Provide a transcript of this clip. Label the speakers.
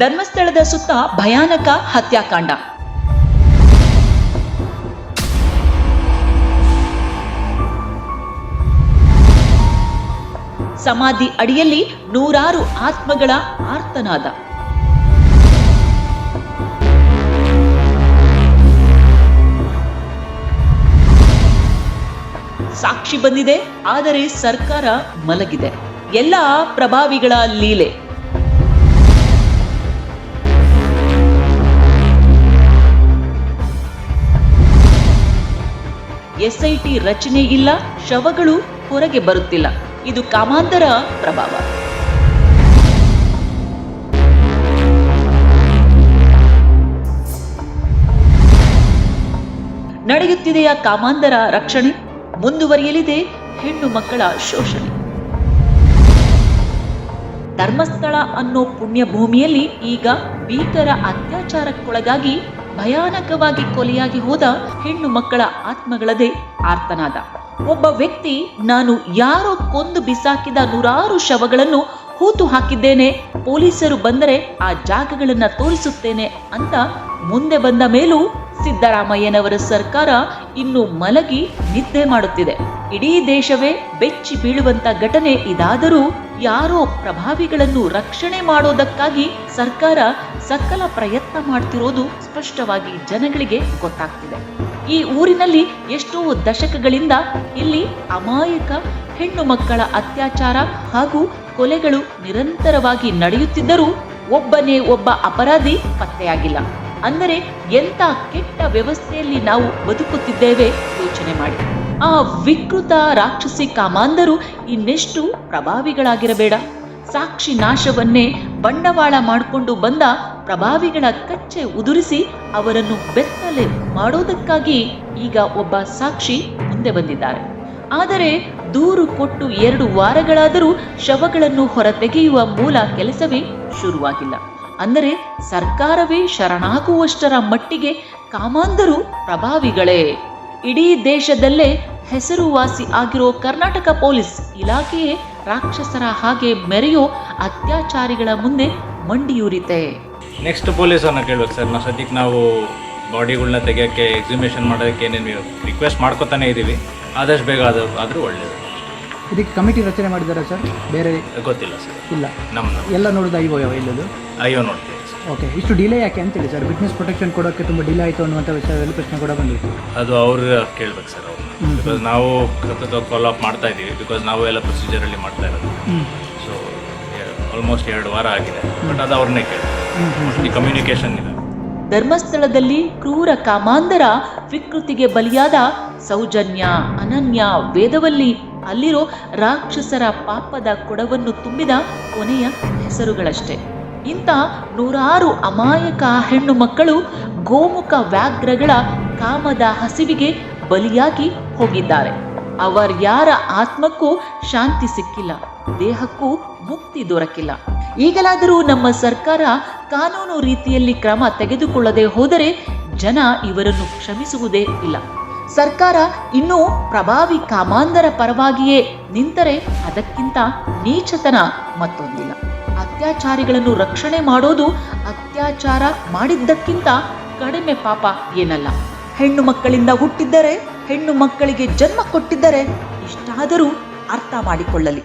Speaker 1: ಧರ್ಮಸ್ಥಳದ ಸುತ್ತ ಭಯಾನಕ ಹತ್ಯಾಕಾಂಡ. ಸಮಾಧಿ ಅಡಿಯಲ್ಲಿ ನೂರಾರು ಆತ್ಮಗಳ ಆರ್ತನಾದ. ಸಾಕ್ಷಿ ಬಂದಿದೆ, ಆದರೆ ಸರ್ಕಾರ ಮಲಗಿದೆ. ಎಲ್ಲ ಪ್ರಭಾವಿಗಳ ಲೀಲೆ. ಎಸ್ಐಟಿ ರಚನೆ ಇಲ್ಲ, ಶವಗಳು ಹೊರಗೆ ಬರುತ್ತಿಲ್ಲ. ಇದು ಕಾಮಾಂತರ ಪ್ರಭಾವ. ನಡೆಯುತ್ತಿದೆಯ ಕಾಮಾಂಧರ ರಕ್ಷಣೆ? ಮುಂದುವರಿಯಲಿದೆ ಹೆಣ್ಣು ಮಕ್ಕಳ ಶೋಷಣೆ. ಧರ್ಮಸ್ಥಳ ಅನ್ನೋ ಪುಣ್ಯ ಭೂಮಿಯಲ್ಲಿ ಈಗ ಭೀಕರ ಅತ್ಯಾಚಾರಕ್ಕೊಳಗಾಗಿ ಭಯಾನಕವಾಗಿ ಕೊಲೆಯಾಗಿ ಹೋದ ಹೆಣ್ಣು ಮಕ್ಕಳ ಆತ್ಮಗಳದೇ ಆರ್ತನಾದ. ಒಬ್ಬ ವ್ಯಕ್ತಿ, ನಾನು ಯಾರೋ ಕೊಂದು ಬಿಸಾಕಿದ ನೂರಾರು ಶವಗಳನ್ನು ಹೂತು ಹಾಕಿದ್ದೇನೆ, ಪೊಲೀಸರು ಬಂದರೆ ಆ ಜಾಗಗಳನ್ನ ತೋರಿಸುತ್ತೇನೆ ಅಂತ ಮುಂದೆ ಬಂದ ಮೇಲೂ ಸಿದ್ದರಾಮಯ್ಯನವರ ಸರ್ಕಾರ ಇನ್ನು ಮಲಗಿ ನಿದ್ದೆ ಮಾಡುತ್ತಿದೆ. ಇಡೀ ದೇಶವೇ ಬೆಚ್ಚಿ ಬೀಳುವಂತ ಘಟನೆ ಇದಾದರೂ ಯಾರೋ ಪ್ರಭಾವಿಗಳನ್ನು ರಕ್ಷಣೆ ಮಾಡೋದಕ್ಕಾಗಿ ಸರ್ಕಾರ ಸಕಲ ಪ್ರಯತ್ನ ಮಾಡ್ತಿರೋದು ಸ್ಪಷ್ಟವಾಗಿ ಜನಗಳಿಗೆ ಗೊತ್ತಾಗ್ತಿದೆ. ಈ ಊರಿನಲ್ಲಿ ಎಷ್ಟೋ ದಶಕಗಳಿಂದ ಇಲ್ಲಿ ಅಮಾಯಕ ಹೆಣ್ಣು ಮಕ್ಕಳ ಅತ್ಯಾಚಾರ ಹಾಗೂ ಕೊಲೆಗಳು ನಿರಂತರವಾಗಿ ನಡೆಯುತ್ತಿದ್ದರೂ ಒಬ್ಬನೇ ಒಬ್ಬ ಅಪರಾಧಿ ಪತ್ತೆಯಾಗಿಲ್ಲ. ಅಂದರೆ ಎಂಥ ಕೆಟ್ಟ ವ್ಯವಸ್ಥೆಯಲ್ಲಿ ನಾವು ಬದುಕುತ್ತಿದ್ದೇವೆ ಯೋಚನೆ ಮಾಡಿ. ಆ ವಿಕೃತ ರಾಕ್ಷಸಿ ಕಾಮಾಂಧರು ಇನ್ನೆಷ್ಟು ಪ್ರಭಾವಿಗಳಾಗಿರಬೇಡ. ಸಾಕ್ಷಿ ನಾಶವನ್ನೇ ಬಂಡವಾಳ ಮಾಡಿಕೊಂಡು ಬಂದ ಪ್ರಭಾವಿಗಳ ಕಚ್ಚೆ ಉದುರಿಸಿ ಅವರನ್ನು ಬೆತ್ತಲೆ ಮಾಡೋದಕ್ಕಾಗಿ ಈಗ ಒಬ್ಬ ಸಾಕ್ಷಿ ಮುಂದೆ ಬಂದಿದ್ದಾರೆ. ಆದರೆ ದೂರು ಕೊಟ್ಟು ಎರಡು ವಾರಗಳಾದರೂ ಶವಗಳನ್ನು ಹೊರತೆಗೆಯುವ ಮೂಲ ಕೆಲಸವೇ ಶುರುವಾಗಿಲ್ಲ. ಅಂದರೆ ಸರ್ಕಾರವೇ ಶರಣಾಗುವಷ್ಟರ ಮಟ್ಟಿಗೆ ಕಾಮಾಂಧರು ಪ್ರಭಾವಿಗಳೇ. ಇಡೀ ದೇಶದಲ್ಲೇ ಹೆಸರುವಾಸಿ ಆಗಿರೋ ಕರ್ನಾಟಕ ಪೊಲೀಸ್ ಇಲಾಖೆಯೇ ರಾಕ್ಷಸರ ಹಾಗೆ ಮೆರೆಯೋ ಅತ್ಯಾಚಾರಿಗಳ ಮುಂದೆ ಮಂಡಿಯೂರಿತೆ.
Speaker 2: ನೆಕ್ಸ್ಟ್ ಪೊಲೀಸರನ್ನ ಕೇಳ್ಬೇಕು ಸರ್. ನಾವು ಸದ್ಯಕ್ಕೆ ನಾವು ಬಾಡಿಗಳನ್ನ ತೆಗಿಯೋಕ್ಕೆ ಎಕ್ಸಿಮಿಷನ್ ಮಾಡೋದಕ್ಕೆ ಏನೇನು ರಿಕ್ವೆಸ್ಟ್ ಮಾಡ್ಕೊತಾನೆ ಇದ್ದೀವಿ ಆದಷ್ಟು ಬೇಗ ಅದು ಆದರೂ ಒಳ್ಳೆಯದು
Speaker 3: ಇದಕ್ಕೆ ಕಮಿಟಿ ರಚನೆ ಮಾಡಿದ್ದಾರೆ ಸರ್? ಬೇರೆ
Speaker 2: ಗೊತ್ತಿಲ್ಲ ಸರ್.
Speaker 3: ಇಲ್ಲ.
Speaker 2: ನಮ್ಮ
Speaker 3: ಎಲ್ಲ ನೋಡೋದು ಅಯ್ಯೋ ಯಾವ ಇಲ್ಲದು?
Speaker 2: ಅಯ್ಯೋ ನೋಡ್ತೀವಿ.
Speaker 3: ಓಕೆ ಇಷ್ಟು ಡಿಲೇ ಯಾಕೆ ಅಂತೇಳಿ ಸರ್ ವಿಟ್ನೆಸ್ ಪ್ರೊಟೆಕ್ಷನ್ ಕೊಡೋಕ್ಕೆ ತುಂಬ ಡಿಲೇ ಆಯಿತು ಅನ್ನುವಂಥ ವಿಷಯದಲ್ಲಿ ಪ್ರಶ್ನೆ ಕೂಡ ಬಂದಿತ್ತು.
Speaker 2: ಅದು ಅವ್ರು ಕೇಳ್ಬೇಕು ಸರ್ ಅವರು. ಬಿಕಾಸ್ ನಾವು ಸತತ ಫಾಲೋ ಅಪ್ ಮಾಡ್ತಾ ಇದ್ದೀವಿ. ಬಿಕಾಸ್ ನಾವು ಎಲ್ಲ ಪ್ರೊಸೀಜರಲ್ಲಿ ಮಾಡ್ತಾ ಇರೋದು. ಸೊ ಆಲ್ಮೋಸ್ಟ್ ಎರಡು ವಾರ ಆಗಿದೆ. ಬಟ್ ಅದು ಅವ್ರನ್ನೇ ಕೇಳಿ ಕಮ್ಯುನಿಕೇಶನ್ ಇದೆ.
Speaker 1: ಧರ್ಮಸ್ಥಳದಲ್ಲಿ ಕ್ರೂರ ಕಾಮಾಂಧರ ವಿಕೃತಿಗೆ ಬಲಿಯಾದ ಸೌಜನ್ಯ ಅನನ್ಯ ವೇದವಲ್ಲಿ ಅಲ್ಲಿರೋ ರಾಕ್ಷಸರ ಪಾಪದ ಕೊಡವನ್ನು ತುಂಬಿದ ಕೊನೆಯ ಹೆಸರುಗಳಷ್ಟೇ. ಇಂಥ ನೂರಾರು ಅಮಾಯಕ ಹೆಣ್ಣು ಮಕ್ಕಳು ಗೋಮುಖ ವ್ಯಾಘ್ರಗಳ ಕಾಮದ ಹಸಿವಿಗೆ ಬಲಿಯಾಗಿ ಹೋಗಿದ್ದಾರೆ. ಅವರ್ಯಾರ ಆತ್ಮಕ್ಕೂ ಶಾಂತಿ ಸಿಕ್ಕಿಲ್ಲ, ದೇಹಕ್ಕೂ ಮುಕ್ತಿ ದೊರಕಿಲ್ಲ. ಈಗಲಾದರೂ ನಮ್ಮ ಸರ್ಕಾರ ಕಾನೂನು ರೀತಿಯಲ್ಲಿ ಕ್ರಮ ತೆಗೆದುಕೊಳ್ಳದೆ ಹೋದರೆ ಜನ ಇವರನ್ನು ಕ್ಷಮಿಸುವುದೇ ಇಲ್ಲ. ಸರ್ಕಾರ ಇನ್ನೂ ಪ್ರಭಾವಿ ಕಾಮಾಂಧರ ಪರವಾಗಿಯೇ ನಿಂತರೆ ಅದಕ್ಕಿಂತ ನೀಚತನ ಮತ್ತೊಂದಿಲ್ಲ. ಅತ್ಯಾಚಾರಿಗಳನ್ನು ರಕ್ಷಣೆ ಮಾಡೋದು ಅತ್ಯಾಚಾರ ಮಾಡಿದ್ದಕ್ಕಿಂತ ಕಡಿಮೆ ಪಾಪ ಏನಲ್ಲ. ಹೆಣ್ಣು ಮಕ್ಕಳಿಂದ ಹುಟ್ಟಿದ್ದರೆ ಹೆಣ್ಣು ಮಕ್ಕಳಿಗೆ ಜನ್ಮ ಕೊಟ್ಟಿದ್ದರೆ ಇಷ್ಟಾದರೂ ಅರ್ಥ ಮಾಡಿಕೊಳ್ಳಲಿ.